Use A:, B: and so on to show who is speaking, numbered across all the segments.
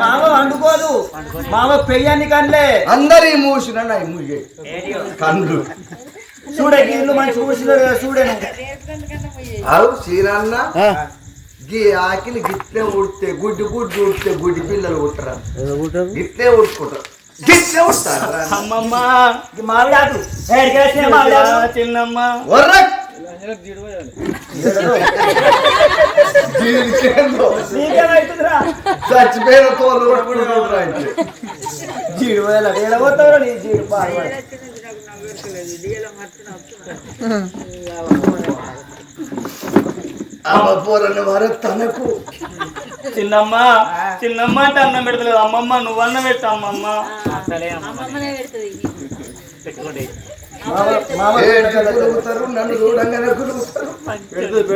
A: మామ వండుకోదు. మామ పెయ్యాన్ని కన్లే.
B: అందరి మూసిన నాయి మూగే కండ్లు
A: చూడే మంచి కూర్చున్నారు కదా చూడను
B: అవు సీనన్న గీ ఆకిలి గిట్లే ఉడితే గుడ్డి గుడ్డి ఉడితే గుడ్డి పిల్లలు ఉట్టరా గిట్లే ఉడుకుంటారు
A: చిన్నమ్మ?
B: చచ్చిపోయిన తోలు
A: జీడు పోతావు నీ జీడు బాగా
B: అమ్మ పోరన్న వారు తనకు.
A: చిన్నమ్మ చిన్నమ్మ అంటే అన్నం పెడతలేదు. అమ్మమ్మ నువ్వు అన్నం పెట్టు అమ్మమ్మ.
C: అమ్మమ్మనే పెడుతుంది.
B: గులుగుతారు నన్ను చూడంగానే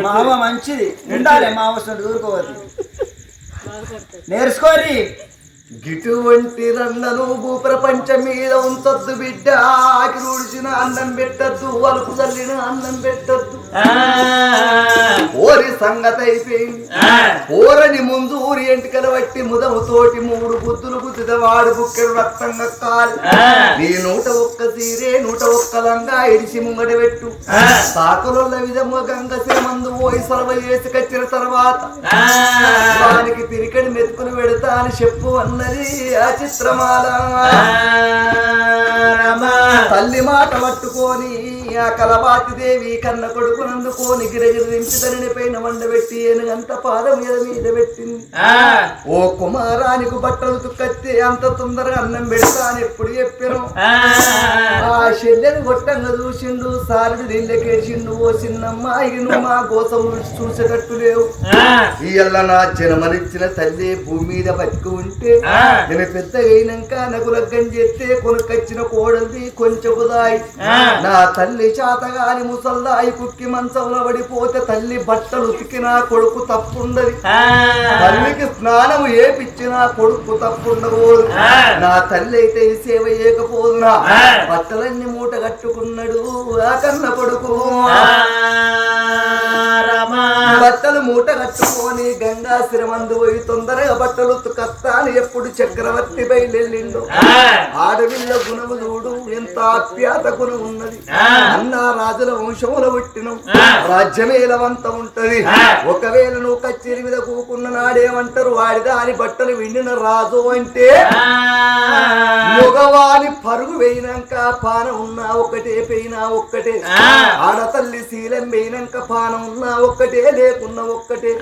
A: మామ మంచిది. ఉండాలి మా వస్తుంది ఊరుకోవద్దు. నేర్చుకోరి
B: గిటువంటి రండను భూప్రపంచం మీద ఉంచొద్దు బిడ్డ. ఆకిరి ఉడిచిన అన్నం పెట్టద్దు వలుపు తల్లిన అన్నం పెట్టద్దు. ఓరి సంగతి అయిపోయింది ఓరని ముందు ఊరి ఎంటికలు బట్టి ముదము తోటి మూడు బుద్ధులు గుద్దిద వాడు బుక్కెడు రక్తంగా కాలి నీ నూట ఒక్క తీరే నూట ఒక్క లంగా ఇడిసి ముంగడి పెట్టు. సాకుల విధముగా గంగ మందు పోయి సలవ చేసి కచ్చిన తర్వాత వానికి పిరికడి మెతుకులు పెడతా అని చెప్పు అన్నది ఆ చిత్రమాల. తల్లి మాట పట్టుకొని ఆ కలవాతి దేవి కన్న కొడుకునందుకోని గిరగిరి దింపి తనని పైన వండబెట్టి ఏనుగంత పాదం మీద మీద పెట్టింది. ఓ కుమారానికి బట్టలు తుక్కత్తి అంత తొందరగా అన్నం పెడతా అని ఎప్పుడు చెప్పాను. ఆ. చెల్లెని గొట్టంగా చూసిండు సారుడు నీళ్ళకేసిండు ఓ చిన్నమ్మ మా కోసం చూసేటట్టు లేవు. ఇయ్యల్ల నా జన్మనిచ్చిన తల్లి భూమి మీద బతికి ఉంటే నేను పెద్దగా అయినాక నాకు లగ్గం చేస్తే కొనుకొచ్చిన కోడలిది కొంచెం దాయి నా తల్లి చాతగాని ముసల్దాయి కుక్కి మంచంలో పడిపోతే తల్లి బట్టలు ఉతికిన కొడుకు తప్పుండది. తల్లికి స్నానం ఏపిచ్చిన కొడుకు తప్పుండకూడదు నా తల్లి అయితే సేవ చేయకపోదునా బట్టలన్నీ మూట కట్టుకున్నాడు ఆ కన్న కొడుకు. బట్టలు మూట కట్టుకొని గంగా శిరమందు పోయి తొందరగా బట్టలు ఉతుకత్తా అని ఎప్పుడు చక్రవర్తి బయలుదేరిండు. ఆడవిల్ల గుణము చూడు ఎంత ఆప్యాత గుణం ఉన్నది. అన్న రాజుల వంశముల పుట్టినం రాజ్యమేలవంత ఉంటది. ఒకవేళ నువ్వు కచ్చేరి మీద కూకున్న నాడేమంటారు? వాడిదా అని బట్టలు విండిన రాజు అంటే మగవాని పరుగు వేయినాక పానం ఉన్నా ఒక్కటే పోయినా ఒక్కటే. ఆడతల్లి శీలం వేయినాక పానం ఉన్నా ఒక్కటే. లేకున్నా ఒక్కటే.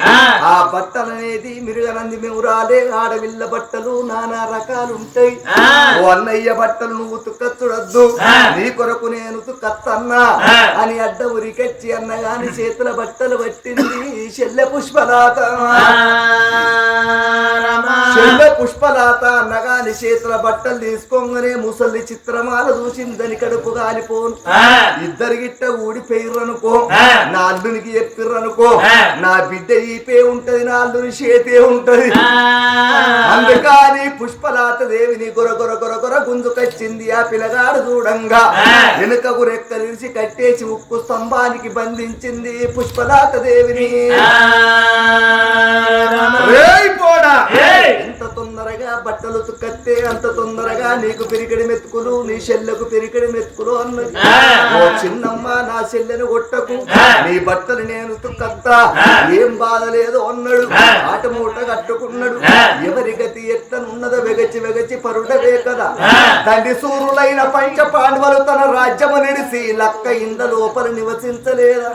B: ఆ. బట్టలు అనేది మిరుగనంది మేము రాలే ఆడవిల్ల బట్టలు నానా రకాలు ఉంటాయి ఓ అన్నయ్య బట్టలు నువ్వు తుక్కచ్చుడద్దు నీ కొరకు నేను తుక్కత్తన్నా అని అడ్డ ఉరికెచ్చి అన్నగాని చేతుల బట్టలు పట్టింది చెల్లె పుష్పలాత. చెల్లె పుష్పలాత అన్నగాని చేతుల బట్టలు తీసుకోగానే ముసలి చిత్రమాల చూసిందని కడుపు గాలిపోను. ఇద్దరి గిట్ట ఊడిపోయిర్రనుకో నా అల్లునికి చెప్పిర్రనుకో నా బిడ్డ ఈపే ఉంటది నా అల్లుని చేతే ఉంటది. అందుకని పుష్పలాత దేవిని గొర గొర గొర గొర గుంజుకొచ్చింది ఆ పిల్లగాడు చూడంగా వెనుకకు రెక్కలిసి కట్టేసి ఉక్కు స్తంభానికి బంధించింది పుష్పలాత దేవిని. తొందరగా బట్టలు తుక్కత్తే అంత తొందరగా నీకు పిరికడి మెతుకులు నీ చెల్లెకు పిరికడి మెతుకులు అన్నది. ఓ చిన్నమ్మ నా చెల్లెను కొట్టకు. నీ బట్టలు నేను తుక్కత్తా ఏం బాధ లేదు అన్నాడు. ఆట మూట కట్టుకున్నాడు. ఎవరి గతి ఎత్తనున్నదో వెగచి వెగచి పరుడవే కదా. తండ్రి సూరులైన పంచ పాండవులు తన రాజ్యము నిడిసి లక్క ఇంద లోపల నివసించలేదా?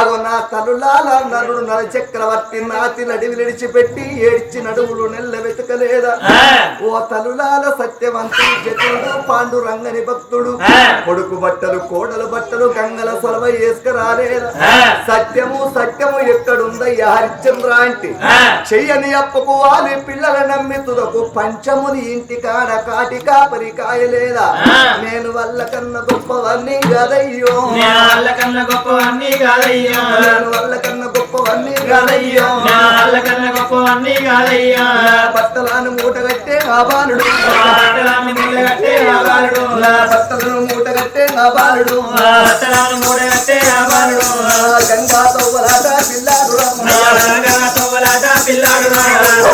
B: అగో నా తల్లులాల నరుడు నర చక్రవర్తి నాతి నడివి విడిచిపెట్టి ఏడ్చి నడువులు నెల్ల వెతకలేదా ఓ తలులాల సత్యవంతుడు జతుడు పాండురంగని భక్తుడు. కొడుకు బట్టలు కోడలు బట్టలు గంగల సొలవ వేసుకురాలేదా సత్యము సత్యము ఎక్కడుందయ్యా? హరిశ్చంద్ర అంటే చెయ్యని అప్పకు వాలి పిల్లల నమ్మి తుదకు పంచముని ఇంటి కాడ కాటి కాపరి కాయలేదా? నేను వల్ల కన్న గొప్పవన్నీ కదయ్యో.
A: వాళ్ళకన్నా గొప్పవన్నీ కాదయ్యా.
B: నేను వల్ల కన్న గొప్పవన్నీ కాదయ్యా
C: వాళ్ళ కన్నా గొప్పవన్నీ కాదయ్యా
B: బత్తలాన్ని మూట కట్టే ఆబాలుడు బత్తలాన్ని మూట కట్టే ఆబాలుడు
C: బత్తలను మూట కట్టే ఆబాలుడు
B: గంగా తవ్వలాట పిల్లాడు
C: గంగా తవ్వలాట పిల్లాడు రాడు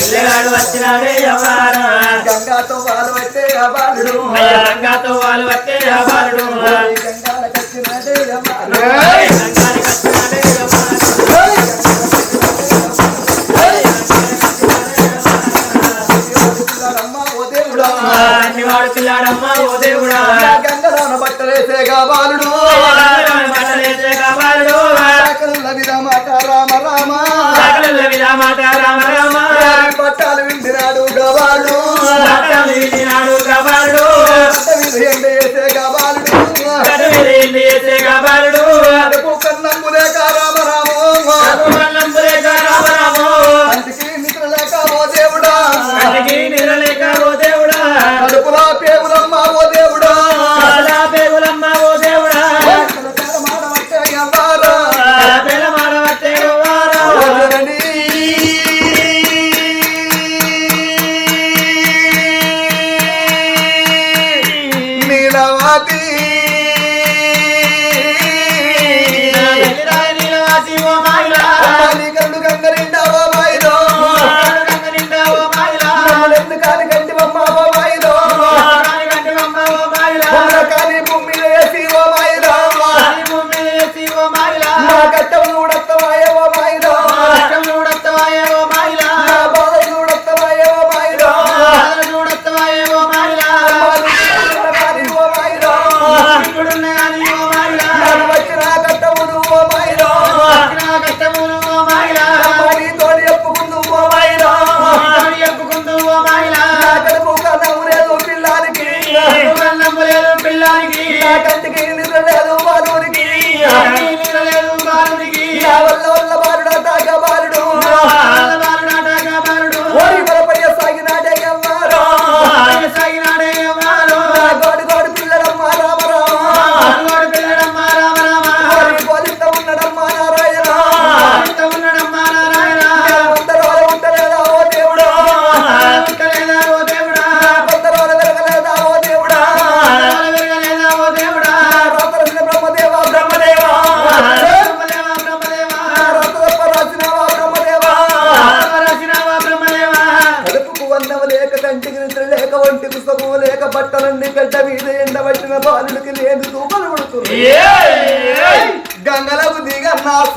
C: పిల్లగాడు వచ్చినాడే అవారా
B: గంగాతో వాళ్ళు అయితే అవారుడు
C: గంగాతో వాళ్ళు
B: అయితే అవారుడు
C: గంగాలకు వచ్చినాడే
B: అవారు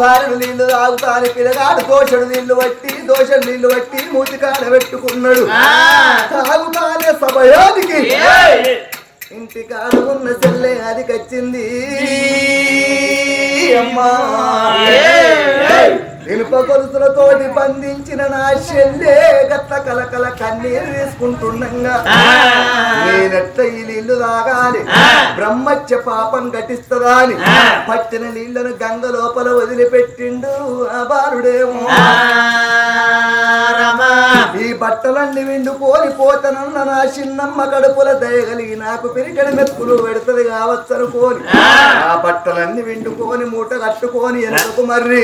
B: సారెడు నీళ్ళు తాగుతాను పిల్లగాడు దోషడు నీళ్ళు బట్టి దోషడు నీళ్ళు బట్టి మూతి కాడ పెట్టుకున్నాడు తాగుతానే సమయానికి ఇంటి కాడ ఉన్న చెల్లె అది కచ్చింది అమ్మా. ఇనుప గొలుసులతో బంధించిన నా చెల్లే గత్త కలకల కన్నీరు వేసుకుంటుండగా నేనెట్ట ఈ నీళ్ళు తాగాలి? బ్రహ్మచ్చ పాపం ఘటిస్తుందా అని పట్టిన నీళ్ళను గంగ లోపల వదిలిపెట్టిండు ఆ బారుడేమో ఈ బట్టలన్నీ విండుకోని పోతనన్న నా చిన్నమ్మ కడుపుల దయగలిగి నాకు పెరిగిన మెత్తులు పెడతది కావచ్చను కోని ఆ. బట్టలన్నీ విండుకోని మూట కట్టుకొని ఎందుకు మర్రి?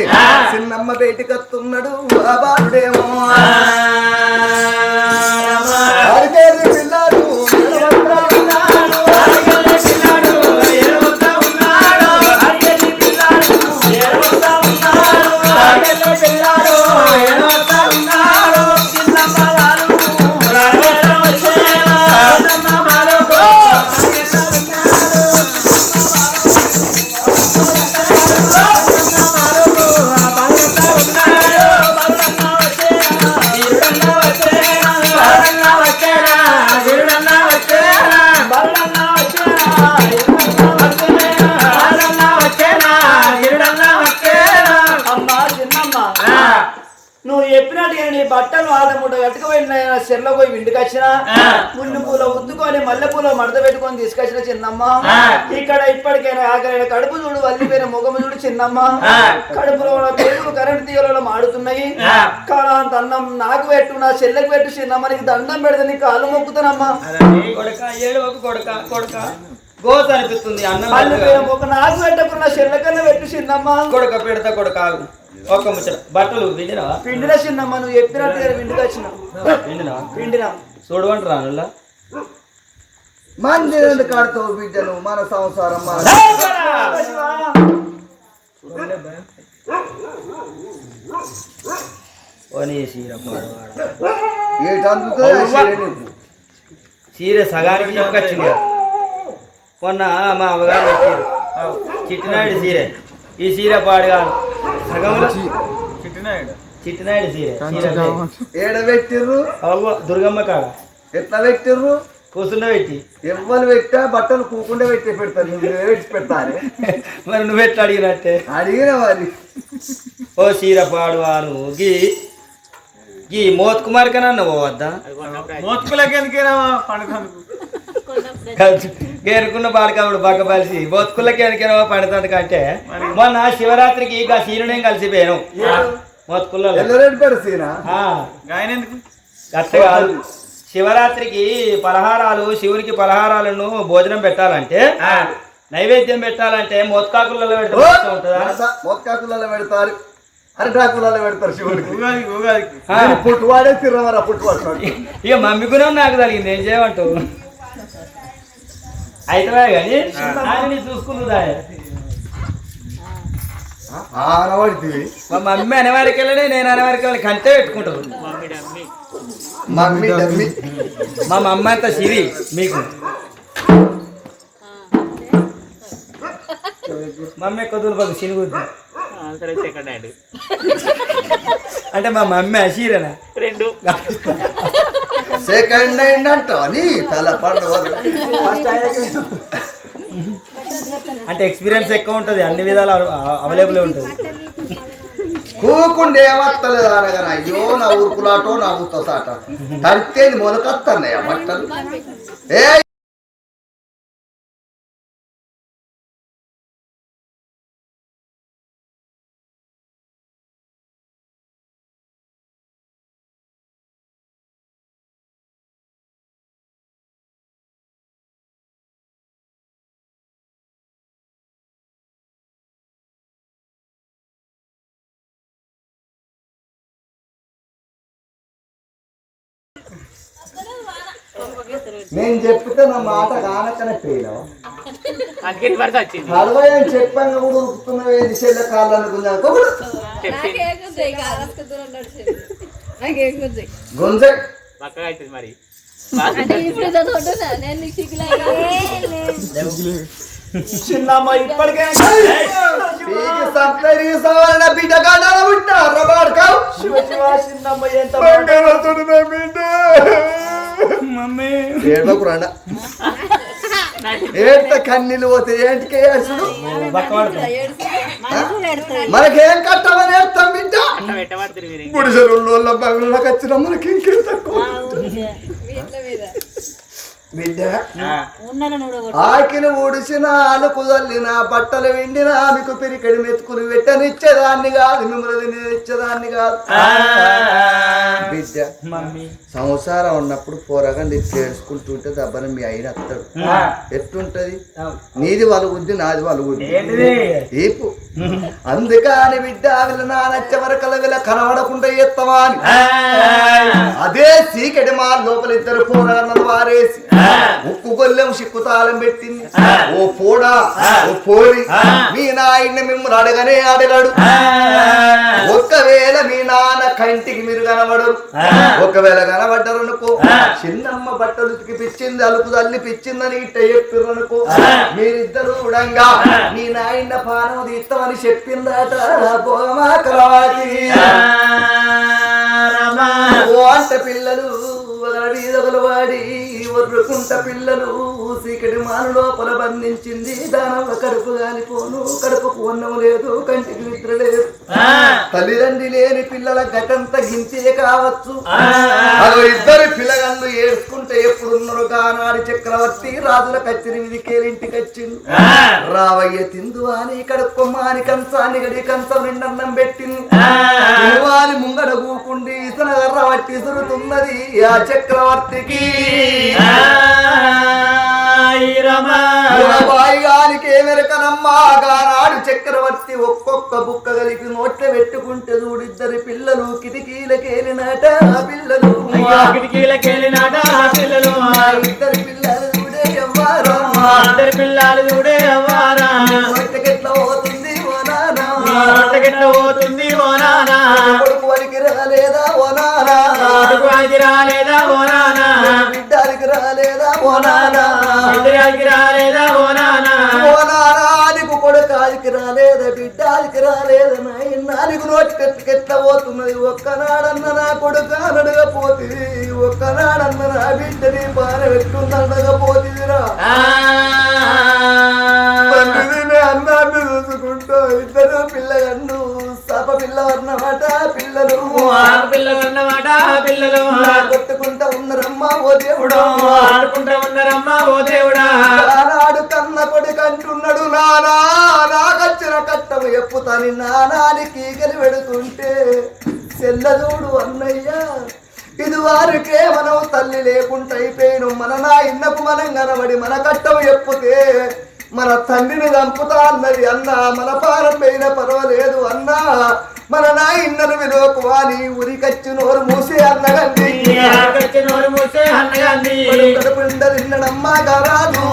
B: చిన్నమ్మ బయటికత్తున్నాడు వస్తున్నాడు
A: బాబాలుడేమో బట్టలు ఆడముట కట్టుకుపోయిన చెర్లో పోయి ఇంటికి వచ్చిన ముళ్ళు పూల ఉద్దుకొని మల్లె పూల మడత పెట్టుకొని తీసుకొచ్చిన చిన్నమ్మ. ఇక్కడ ఇప్పటికైనా ఆఖరైన కడుపు చూడు వల్లిపోయిన ముఖము చూడు చిన్నమ్మ. కడుపులో ఉన్న పేరుకు కరెంట్ తీగలలో మాడుతున్నాయి. కాలంత అన్నం నాకు పెట్టు నా చెల్లెకి పెట్టు చిన్నమ్మ నీకు దండం పెడితే నీకు కాలు మొక్కుతానమ్మా.
D: కొడక ఏడవకు కొడక కొడక. గోత అనిపిస్తుంది అన్నం
A: నాకు పెట్టకున్న చెల్లెకన్నా పెట్టు చిన్నమ్మ.
D: కొడక పెడతా కొడక ఆగు. ఒక్క ముచ్చట. బట్టలు పిండినవా?
A: పిండిన చిన్నమ్మ నువ్వు చెప్పినట్టు ఇంటికి వచ్చిన.
D: పిండినవా
A: పిండినా.
D: చూడమంటారా నువ్వు
B: మంది ఆడతావు బిడ్డను మన సంసారం మన ఏటందుకు?
D: చీర సగానికి కదా. మొన్న మా అమ్మగారు చిట్టినాయుడు చీర ఈ పాడు కాదు. సగంలో చిట్టినాయుడు. చిట్టినాయుడు చీర
B: ఏడబెట్టిర్రు
D: అవ్వ దుర్గమ్మ కాడ.
B: ఎట్లా పెట్టిర్రు?
D: కూర్చుండ పెట్టి.
B: ఎవ్వరు పెట్టా బట్టలు కూకుండా పెట్టి పెడతారు. నువ్వు పెట్టి పెడతారే.
D: మరి నువ్వు ఎట్లా అడిగినట్టే?
B: అడిగిన మరి
D: ఓ చీర పాడువాను గీ గీ మోత్ కుమార్ కన్నా నువ్వు వద్దా
C: మోత్కులకి ఎందుకేనా పండుగ
D: గేరుకున్న బాడకాముడు బాగా కలిసి బొత్తుకులకి ఎనికినవా పండుతుంది కంటే మొన్న శివరాత్రికి ఇక సీనుడేం కలిసిపోయాను.
C: ఎందుకు?
D: అట్ట కాదు. శివరాత్రికి పలహారాలు శివునికి పలహారాలను భోజనం పెట్టాలంటే నైవేద్యం పెట్టాలంటే మోత్కాకులలో
B: మొత్తాకులలో పెడతారు. అరిటాకులలో పెడతారు శివుడికి.
C: ఉగాది ఉగాదికి.
B: పుట్టువాడే తిరవరా పుట్టువాడు
D: ఇక మమ్మీ గుణం నాకు తగిలింది ఏం చేయమంటావు? అయితే కానీ ఆయన చూసుకుంటుందా
B: ఆనవాడిది
D: మా మమ్మీ అనేవారికి వెళ్ళడే నేను అనేవారికి వెళ్ళి కంటే పెట్టుకుంటారు
B: మమ్మీ డమ్మి
D: మా మమ్మ అంత సిరి మీకు. మమ్మీ ఎక్కువ దూరం సినుగుద్ది అంటే మా మమ్మీ అసీరేనా
E: రెండు.
B: సెకండ్ హ్యాండ్ అంటావు నీ తల
D: అంటే ఎక్స్పీరియన్స్ ఎక్కువ ఉంటుంది అన్ని విధాలు అవైలబుల్ ఉంటుంది.
B: కూకుండే ఏమత్తలేదు అనగా అయ్యో నా ఊరుకులాటో నా ఊతో సాట తడితేది మొలకత్తన్నాయి ఆ బట్టలు? ఏ నేను చెప్తే నా మాట
E: వరద వచ్చింది.
B: హల్వా అని చెప్పాను కూడా ఉరుకుతున్నావు ఏది చెల్లె కాళ్ళు అనుకున్నా గుంజే
E: మరి?
A: చిన్నమ్మ
B: సవరణ బిడ్డ కాడాల ఉంటారు బాడకావు
A: శివ శివ చిన్నమ్మ ఎంత
D: మమ్మీ.
B: ఏడవకు రండ ఏట కన్నీళ్ళు పోతే ఏంటికి ఏడ్చుడు మనకేం కట్టమని ఏడతాం బిడ్డ. గుడిసెలు వచ్చిన మనకి ఇంకేం తక్కువ. బిడ్డ.
F: ఊడగొట్టు.
B: ఆకిని ఊడిసిన ఆలుకు చల్లిన బట్టలు విండిన మీకు పిరికడి మెతుకులు పెట్టనిచ్చేదాన్ని కాదు మిమ్మల్ని ఇచ్చేదాన్ని కాదు. బిడ్డ
D: మమ్మీ.
B: సంసారం ఉన్నప్పుడు పోరగా నీకు చేసుకుంటుంటే దెబ్బన మీ అయిన అత్తడు. ఎట్టుంటది? నీది వలుగుద్ది నాది వలుగుద్ది.
D: ఏంటిది?
B: ఏపు. అందుకని బిడ్డ వీళ్ళ నానచ్చ వరకల వీళ్ళ కనబడకుండా ఎత్తవా అని అదే సీకటి మా లోపల ఇద్దరు పోరాడలు వారేసి ఉక్కు గొల్లెం సిక్కు తాళం పెట్టింది ఓ పోడా ఓ పోడి మీ నాయన్ని మిమ్మల్ని అడగనే అడగాడు. ఒకవేళ మీ నాన్న కంటికి మీరు కనబడరు ఒకవేళ కనబడ్డరు అనుకో చిన్నమ్మ బట్టలు పిచ్చింది అలుపు తల్లి పిచ్చిందని ఇట్ట చెప్పిర్రు అనుకో మీరిద్దరు ఉడంగా మీ నాయన పానం తీస్తామని చెప్పిందట భోమాకరాతి ఓ అంట పిల్లలు ఒకరి మీద ఒకరు వాడి. ఒర్రుకుంట పిల్లలు సీకటి మాను లోపల బంధించింది దానవ కడుపు గాలిపోను కడుపుకు ఉన్నము లేదు కంటికి నిద్ర లేదు. తల్లిదండ్రి లేని పిల్లల గతంత గించే కావచ్చు. అదో ఇద్దరు పిల్లగాళ్ళు ఏడ్చుకుంటే ఎప్పుడున్నారు కానాడి చక్రవర్తి రాజుల కచ్చిరి విధికేలింటికి వచ్చింది రావయ్య తిందు అని కడుక్కొమ్మ అని కంచాన్ని గడి కంచం నిండన్నం పెట్టింది. ముంగడ కూకుండి ఇతనగర్ర పట్టి ఇసురుతున్నది ఆ చక్రవర్తికి గానాడు చక్రవర్తి ఒక్కొక్క బుక్క కలిపి నోట్ల పెట్టుకుంటే చూడిద్దరి పిల్లలు కిటికీలకేలినట ఆ పిల్లలు
D: కిటికీలకెళ్ళినాట పిల్లలు
B: ఇద్దరు ఇద్దరి పిల్లలు చూడే ఎవ్వారమ్మా
D: ఇద్దరు పిల్లలు చూడే అవ్వారా
B: నోట్లకెట్లా పోతుంది ఓ నానా
D: పోతుంది ఓ నానా
B: కొడుకు వలికి రాలేదా ఓ నానా
D: కొడుకువానికి రాలేదా ఓ నానా
B: రాలేదా ఓ నానా?
D: ఇంద్రియానికి రాలేదా ఓ నానా?
B: ఓ నానా నీకు కొడుకానికి రాలేదా బిడ్డానికి రాలేదా? నాయన నీకు నోటి కెట్ల పోతున్నది? ఒక్కనాడన్న నా కొడుకు అనడగపోతుంది ఒక్కనాడన్న నా బిడ్డని పాన పెట్టుకుందనడగపోతుందిరా తండ్రిని అన్నాన్ని చూసుకుంటూ ఇద్దరు పిల్లగన్ను సప పిల్లవన్నమాట పిల్లలు.
D: పిల్లలు అన్నమాట పిల్లలు.
B: కొట్టుకుంటా ఉన్నరమ్మా. ఓ దేవుడు.
D: ఆడుకుంటా ఉన్నారమ్మా ఓ దేవుడా.
B: ఆనాడు కన్న కొడుకు అంటున్నాడు నానా నాకచ్చిన కట్టము ఎప్పుతాని నానానికి ఈగలు పెడుతుంటే చెల్లదూడు అన్నయ్య ఇది వారికే మనం తల్లి లేకుండా అయిపోయిన. మన నా ఇన్నపు మనం కనబడి మన కట్టము ఎప్పుతే మన తండ్రిని చంపుతా అన్నది అన్నా మన పారం పర్వాలేదు అన్నా మన నా ఇన్నను విలోకు అని ఉరికచ్చి నోరు మూసే అన్నగండి
D: నోరు మూసే అన్నగాంది
B: కడుపు నిండా తిన్నడమ్మా గారాజు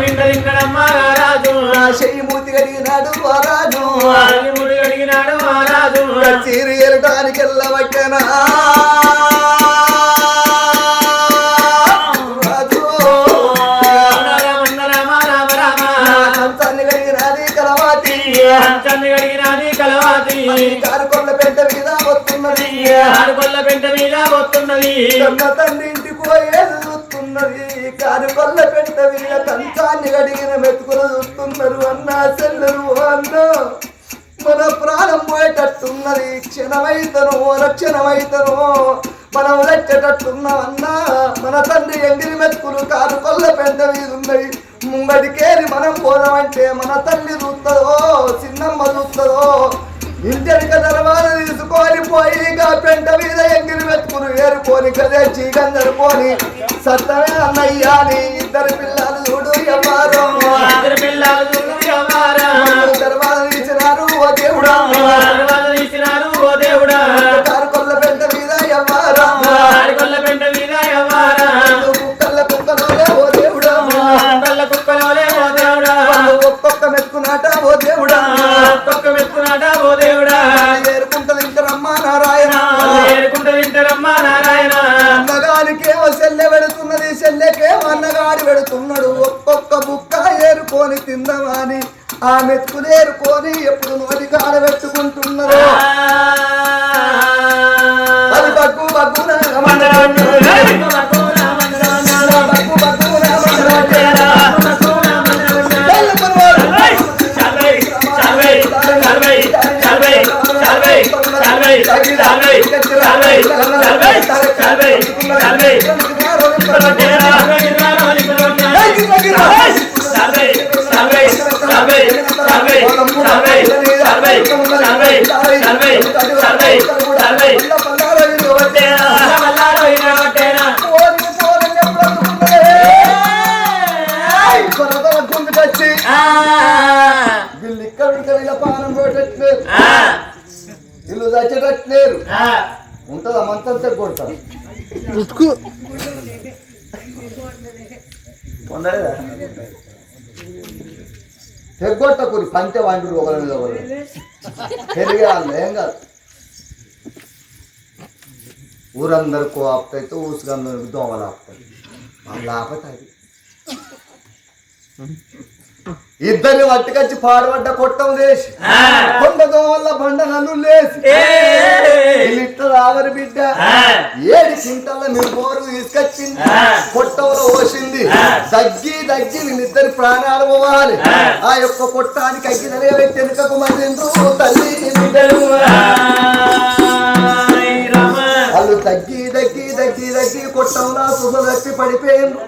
D: నిండ తిన్నడమ్మా రాజు
B: నా చెయ్యి మూతి కడిగినాడు వరాజు
D: అడిగినాడు
B: కన్న తండ్రి ఇంటికి పోయేది చూస్తున్నది? కారుకొల్ల పెంట మీద కంచాన్ని అడిగిన మెతుకులు చూస్తున్నారు అన్న చెల్లరు అన్న. మన ప్రాణం పోయేటట్టున్నది. క్షణమైతను రక్షణమైతను మనం లెక్కటట్టున్నామన్నా మన తండ్రి ఎంగిలి మెతుకులు కాదు కొల్ల పెద్ద మీద ఉన్నాయి. ముంగడికేరి మనం పోదామంటే మన తల్లి చూస్తుందో చిన్నమ్మ చూస్తుందో ఇంటెనక దర్వాజ తీసుకొని పోయి ఇక పెంట మీద ఎంగిలి మెతుకులు ఏరుకొని కదే చీకందరుకొని సత్తమే అన్నయ్యా నీ ఇద్దరు పిల్లలు చూడు ఎవ్వరు
D: పిల్లలు చూడు?
B: దర్వాజ తీసినారు ఓ దేవుడా?
D: తీసినారు ఓ దేవుడా?
B: కారు కొల్ల పెంట మీద ఎవ్వరు
D: ఆడుకొల్ల పెంట మీద ఎవరా?
B: కుక్కల కుక్కలోలే ఓ దేవుడా?
D: కళ్ళ కుక్కలోలే ఓ దేవుడా?
B: ఒక్కొక్క మెతుకునాట ఓ దేవుడా?
D: ఒక్కొక్క మెత్తునాట ఓ దేవుడా
B: ఏరుకుంటది ఇంకరమ్మా నారాయణ.
D: ఏరుకుంటూ తింటారమ్మా నారాయణ.
B: అన్నగానికేమో సెల్లె పెడుతున్నది సెల్లెకేమో అన్నగాడి పెడుతున్నాడు. ఒక్కొక్క బుక్క ఏరుకొని తిందమని ఆ మెతుకులు ఏరుకొని ఎప్పుడు నోటి కాడ మంతంతా కొడతారు పొందలేదా తెగొట్టకూరి పంచ వండుడు ఒకరి మీద ఒకరు పెరిగాళ్ళు ఏం కాదు ఊరందరికీ ఆపుతాయితే ఊసుగందరికి దోమలు ఆపుతాయి వాళ్ళు ఆపత అది ఇద్దరిని పట్టుకొచ్చి పాడబడ్డ కొట్టం లేచి కొండ దోమల బండ నన్ను లేచి వీళ్ళిట్ల రావరి బిడ్డ. ఏడు చింతల మీరు బోరు తీసుకొచ్చింది కొట్టవలో ఓ దగ్గి దగ్గి వీళ్ళిద్దరి ప్రాణాలు పోవాలి. ఆ. యొక్క కొట్టానికి అగ్గి నిలబెట్టి వెనుకకు మరిండ్రు తల్లి బిడ్డలు వాళ్ళు దగ్గి దగ్గి దగ్గి దగ్గి కొట్టంలా సుఖం తప్పి పడిపోయిండ్రు.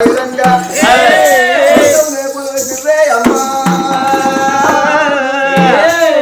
B: విధంగా